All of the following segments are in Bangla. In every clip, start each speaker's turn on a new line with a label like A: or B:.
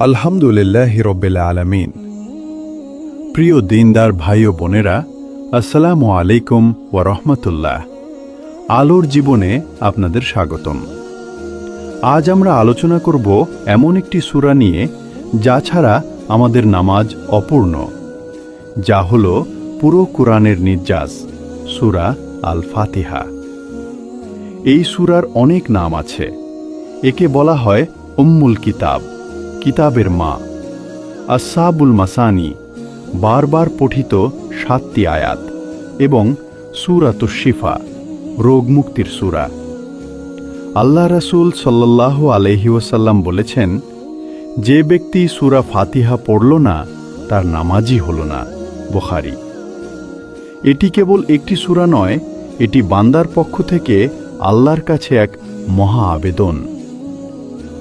A: আলহামদুলিল্লাহ আলামিন। প্রিয় দিনদার ভাই ও বোনেরা, আসসালামু আলাইকুম ও রহমতুল্লাহ। আলোর জীবনে আপনাদের স্বাগতম। আজ আমরা আলোচনা করব এমন একটি সুরা নিয়ে, যা ছাড়া আমাদের নামাজ অপূর্ণ, যা হল পুরো কোরআনের নির্যাস, সুরা আল ফাতিহা এই সুরার অনেক নাম আছে। একে বলা হয় উম্মুল কিতাব, কিতাবের মা। আসাবুল মাসানি বারবার পঠিত সাতটি আয়াত এবং সুরাত শিফা রোগমুক্তির সুরা। আল্লাহ রাসূল সাল্লাল্লাহু আলহি ওয়াসাল্লাম বলেছেন, যে ব্যক্তি সুরা ফাতিহা পড়ল না, তার নামাজই হল না। বুখারি। এটি কেবল একটি সুরা নয়, এটি বান্দার পক্ষ থেকে আল্লাহর কাছে এক মহা আবেদন।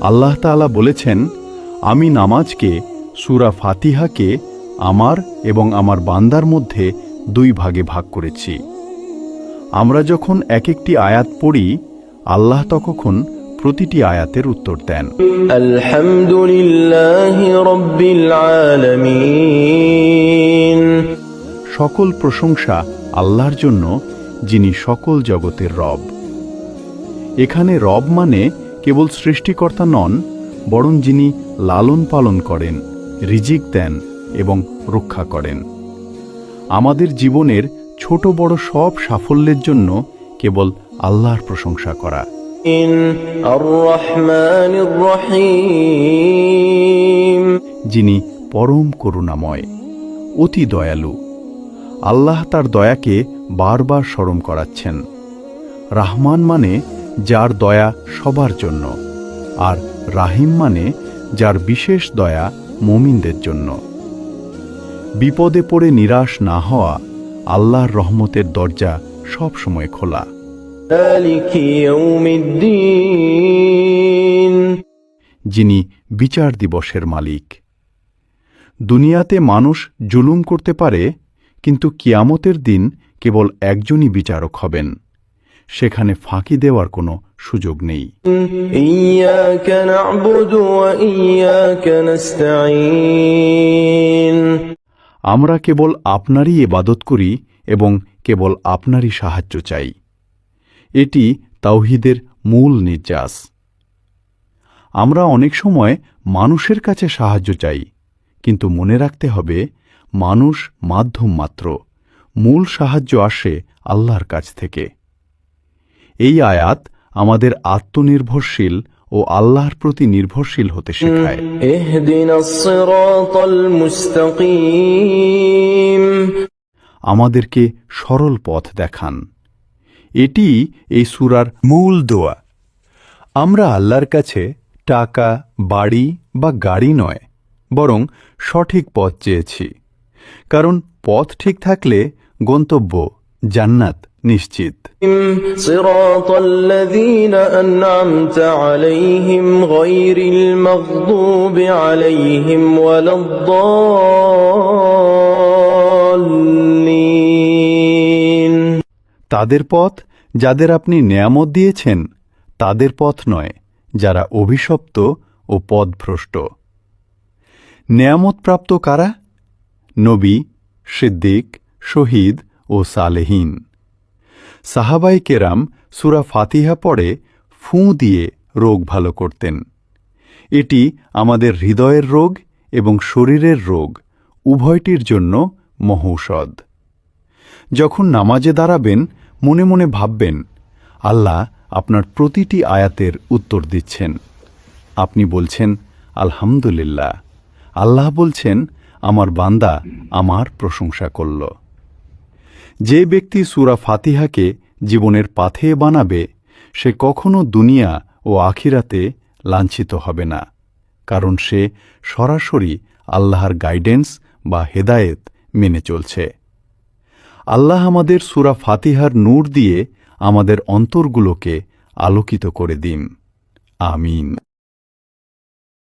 A: আল্লাহ তালা বলেছেন আমি নামাজকে সুরা ফাতিহাকে আমার এবং আমার বান্দার মধ্যে দুই ভাগে ভাগ করেছি। আমরা যখন এক একটি আয়াত পড়ি আল্লাহ তখন প্রতিটি আয়াতের উত্তর দেন। সকল প্রশংসা আল্লাহর জন্য যিনি সকল জগতের রব। এখানে রব মানে কেবল সৃষ্টিকর্তা নন বরং যিনি লালন পালন করেন রিজিক দেন এবং রক্ষা করেন। আমাদের জীবনের ছোট বড় সব সাফল্যের জন্য কেবল আল্লাহর প্রশংসা করা। যিনি পরম করুণাময় অতি দয়ালু। আল্লাহ তার দয়াকে বারবার স্মরণ করাচ্ছেন। রাহমান মানে যার দয়া সবার জন্য আর রাহিম মানে যার বিশেষ দয়া মমিনদের জন্য। বিপদে পড়ে নিরাশ না হওয়া আল্লাহর রহমতের দরজা সবসময় খোলা। যিনি বিচার দিবসের মালিক। দুনিয়াতে মানুষ জুলুম করতে পারে কিন্তু কিয়ামতের দিন কেবল একজনই বিচারক হবেন। সেখানে ফাঁকি দেওয়ার কোনো সুযোগ নেই। আমরা কেবল আপনারই এবাদত করি এবং কেবল আপনারই সাহায্য চাই। এটি তাওহিদের মূল নির্যাস। আমরা অনেক সময় মানুষের কাছে সাহায্য চাই কিন্তু মনে রাখতে হবে মানুষ মাধ্যম মাত্র। মূল সাহায্য আসে আল্লাহর কাছ থেকে। এই আয়াত আমাদের আত্মনির্ভরশীল ও আল্লাহর প্রতি নির্ভরশীল হতে শেখায়। আমাদেরকে সরল পথ দেখান। এটি এই সুরার মূল দোয়া। আমরা আল্লাহর কাছে টাকা বাড়ি বা গাড়ি নয় বরং সঠিক পথ চেয়েছি। কারণ পথ ঠিক থাকলে গন্তব্য জান্নাত নিশ্চিত
B: صراط الذين أنعمت عليهم غير المغضوب عليهم ولا الضالين
A: তাদের পথ যাদের আপনি নেয়ামত দিয়েছেন তাদের পথ নয় যারা অভিশপ্ত ও পদভ্রষ্ট নেয়ামতপ্রাপ্ত কারা নবী সিদ্দিক শহীদ ও সালেহীন। সাহাবাই কেরাম সুরা ফাতিহা পড়ে ফুঁ দিয়ে রোগ ভালো করতেন। এটি আমাদের হৃদয়ের রোগ এবং শরীরের রোগ, উভয়টির জন্য মহৌষধ। যখন নামাজে দাঁড়াবেন, মনে মনে ভাববেন, আল্লাহ আপনার প্রতিটি আয়াতের উত্তর দিচ্ছেন। আপনি বলছেন, আলহামদুলিল্লাহ। আল্লাহ বলছেন, আমার বান্দা আমার প্রশংসা করল। যে ব্যক্তি সুরা ফাতিহাকে জীবনের পাথে বানাবে, সে কখনো দুনিয়া ও আখিরাতে লাঞ্ছিত হবে না, কারণ সে সরাসরি আল্লাহর গাইডেন্স বা হেদায়েত মেনে চলছে। আল্লাহ আমাদের সুরা ফাতিহার নূর দিয়ে আমাদের অন্তরগুলোকে আলোকিত করে দিন। আমিন।